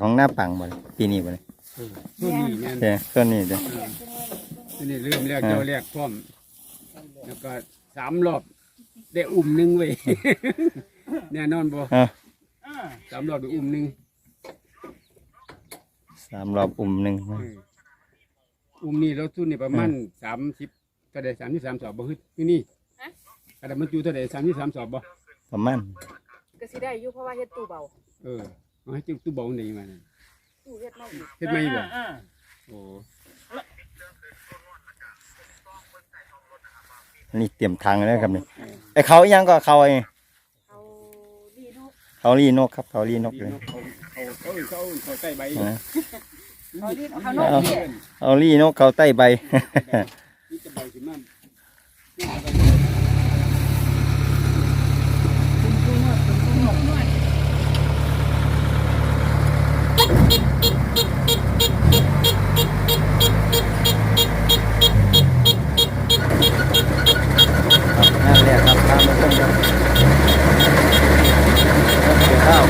ของหน้าปังบ่ปีนี้บ่เลยเออตัวนี้แม่นเด้ส่วนนี้เด้อตัวนี้เริ่มแรกอ่าเจ้าแรกพร้อม แล้วก็สามรอบ ได้อุ้มหนึ่งเว้ยแน่นอนบ่ฮะสามรอบได้อุ้มหนึ่งสามรอบอุ่มหนึ่งเอออุ้มนี่เราทุนนี่ประมาณสามสิบก็ได้สามสิบสามสอบบ่ฮึดที่นี่กระดาษมันจูเท่าไหร่สามสิบสามสอบบ่ประมาณก็สิได้อยู่เพราะว่าเฮ็ดตู้เบาเออ เอาให้จิ้ตู้เบาหนีมาน่ะตู้เฮ็ดมาอีกเฮ็ดไม่บ่โอ้อันนี่เตรียมทางแล้วครับนี่ไอ้เขาอีหยังก็เขาไอ้เอาดีเนาะเขาลีนกครับเขาลีนกดีเลยเนาะเขาเขาเขาเขาเขาใต้ใบอ่าเอาดีเอาเนาะเอาเนี่ยเขาลีนกเขาใต้ใบ นี่จะใบขึ้นมานั่นแหละครับตามมาต้นครับเกี่ยวข้าว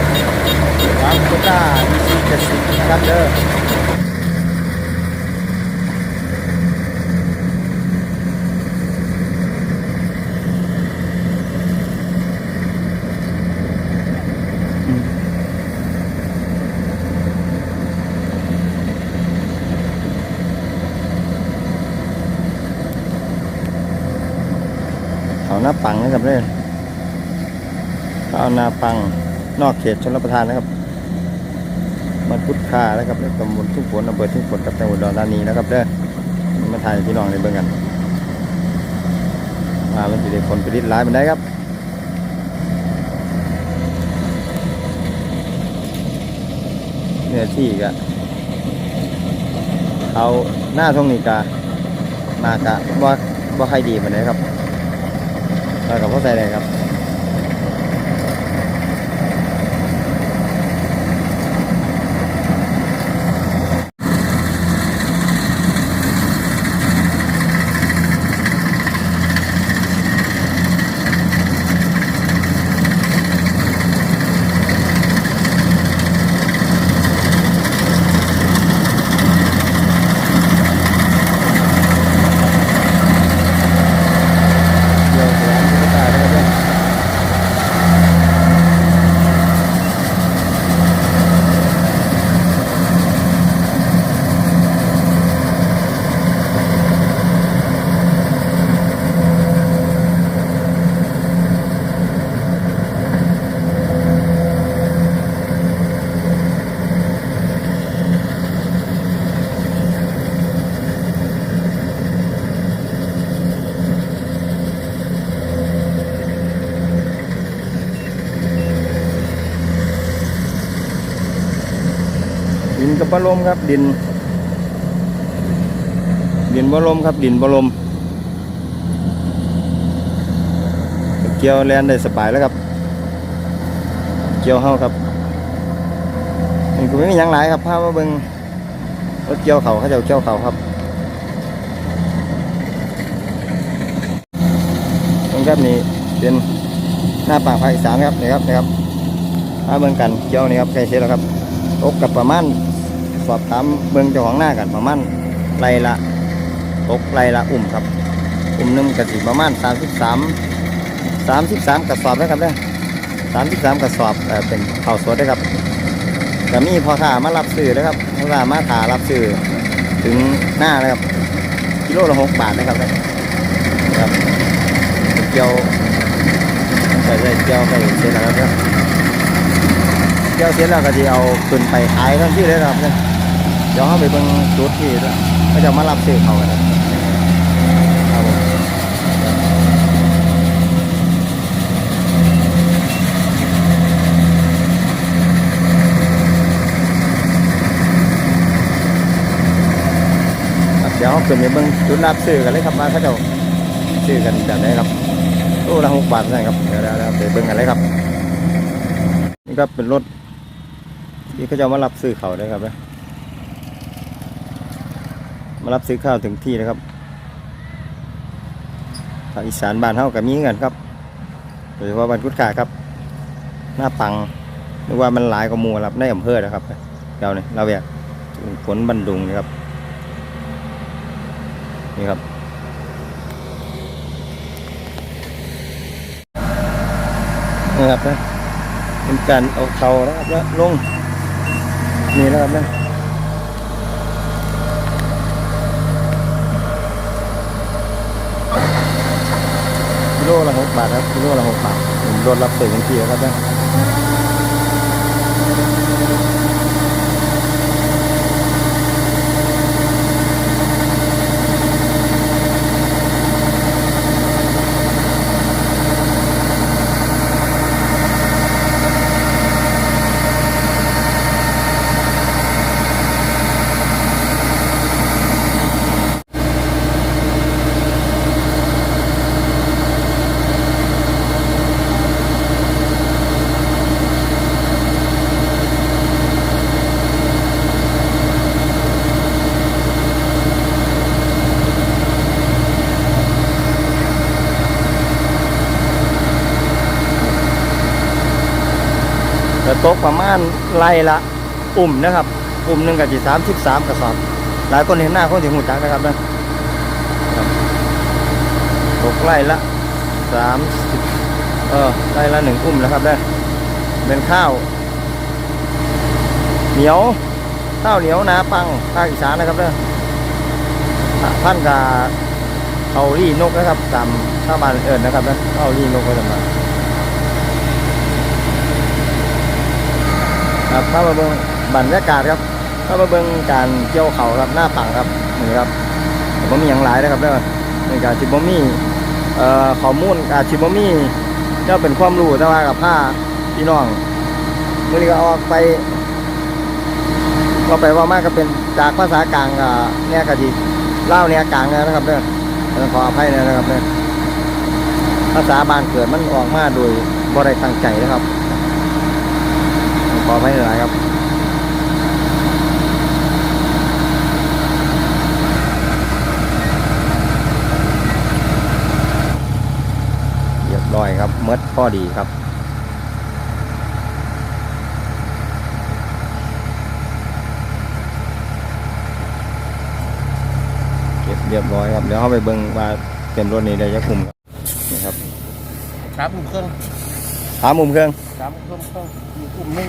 วางโคต้าดีซีเจ็ดสิบนะครับเด้อเขา หน้าปังนะครับเด้อข้าวนาปังนอกเขตชนรับประทานนะครับมันพุทธานะครับในตำบลทุ่งฝนอำเภอทุ่งฝนกับจังหวัดอุดรธานีนะครับเด้อมาถ่ายพี่น้องในเบิ่งกันมามันจะได้ผลผลิตหลายเป็นได้ครับเนื้อที่ก็เอาหน้าทงนี้กานากะว่าว่าใครดีมือนได้ครับ แล้วกับพ่อใส่เลยครับ เดี๋ยวสวนพุทธานะครับเนี่ยดินกั บบลมครับ ดิน ดินบลมครับ ดินบลมเกี่ยวแลนได้สบายแล้วครับ เกี่ยวเฮาครับมันก็ไม่มีหยังหลายครับพามาเบิ่งรถเกี่ยวเขาเขาเจะเกี่ยวเขาครับตรงครับนี่เป็นหน้าปากภาคอีสานครับนี่ครับนี่ครับมาเบิ่งกันเกี่ยวนี่ครับใกล้เสร็จแล้วครับตกกับประมาณ สอบถามเบิ่งเจ้าของหน้ากันประมาณไรละตกไรละอุ่มครับ อุ่มหนึ่งกระสิประมาณสามสิบสามสามสิบสามกระสอบนะครับเนี่ยสามสิบสามกระสอบเอเป็นข้าสดนะครับก็มีพอค้ามารับซื้อนะครับพอค้ามาถารับซื้อถึงหน้านะครับกิโลละหกบาทนะครับเนี่ยครับเกี่ยวใส่เกี่ยวไปเสร็จแล้วครับเนี่ยวเสร็จแล้วก็จะเอาขึ้นไปขายทันทีเลยนะครับเนี่ย เดี๋ยวเขาไปเบิ่งจุดที่แล้วก็จะมารับซื้อเขากันครับเดี๋ยวเขาขึ้นไปเบิ่งจุดรับซื้อกันเลยครับว่าเขาจะซื้อกันแบบไหนครับตู้ละหกบาทนะครับเดี๋ยวเดี๋ยวเดี๋ยวไปเบิ่งกันเลยครับนี่ก็เป็นรถที่เขาจะมารับซื้อเขาวนะครับเนะ มารับซื้อข้าวถึงที่นะครับภาคอีสานบ้านเฮากับมีเงินครับโดยเฉพาะบ้านกุดขาครับ หน้าปังนึกว่ามันหลายกว่ามูครับในอำเภอนะครับเราเนี่ยเราแวกฝนบันดุงนะครับนี่ครับนี่ครับนะเป็นการเอาเขานะครับแล้วลงนี่นะครับนะ กิโลละหกบาทครับกิโลละหกบาทผมรถรับเส่งทันทีแล้วครับนะ ตกประมาณไร่ละอุ่มนะครับ อุ่มหนึ่งกับจีสามสิบสามกระสอบ หลายคนเห็นหน้าคนถึงหูจักนะครับนะตกไร่ละสามสิบเออไร่ละหนึ่งอุ่มนะครับได้อเป็นข้าว เหนียวข้าวเหนียวนาปังภาคอีสานนะครับเด้อพันกับเอารี่นกนะครับตามชาวบ้านเอิญนะครับนะเอารี่นกก็จะมา ครับเข้ามาเบิ่งบรรยากาศครับเข้ามาเบิ่งการเกี่ยวเขาครับหน้าปังครับนี่ครับผมมีอย่างหลายนะครับเด้อนี่การชิบมีเอ่อข้อมูลการชิบมีเจ้าเป็นความรู้แต่ว่ากับผ้าพี่น้องมื่อนี้ก็ออกไปก็ไปว่ามากก็เป็นจากภาษากลางกับเนี่ยกะทีเล่าเนี่ยกลางเนี่ยนะครับเด้อเออขออภัยนะครับเด้อภาษาบานเกิดมันออกมาโดยบ่ได้ตั้งใจนะครับ ขอไม่หลายครับเรียบร้อยครับเมดพอดีครับเก็บเรียบร้อยครับเดี๋ยวเข้าไปเบิ่งว่าเต็มรถนี้ได้จะคุมครับนี่ครับสามอุ้มเครื่องหามุมเครื่องสามอุ้มเครื่องมีอุ้มหนึง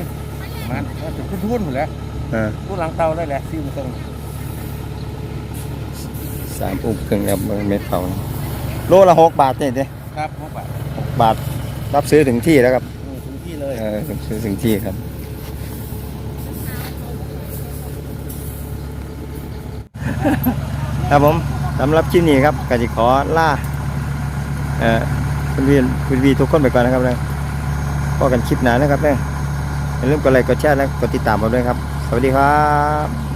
มันก็ถึงขึ้นทุ่นหมดแล้วเออทุ่นหลังเตาได้แหละสี่อุ้มเครื่องสามอุ้มเครื่องครับเบิ่งเม็ดเขาโลละหกบาทเนี่ยเด้ครับหกบาทหกบาทรับซื้อถึงที่แล้วครับอืมถึงที่เลยเออถึงซื้อถึงที่ครับ ครับผมสำหรับคลิปนี้ครับกสิขอล่าเอ่อคุณวีคุณวีทุกคนไปก่อนนะครับนะพอกันคลิปหน้านะครับเนี่ย อย่าลืมกดไลค์กดแชร์และกดติดตามเราด้วยครับ สวัสดีครับ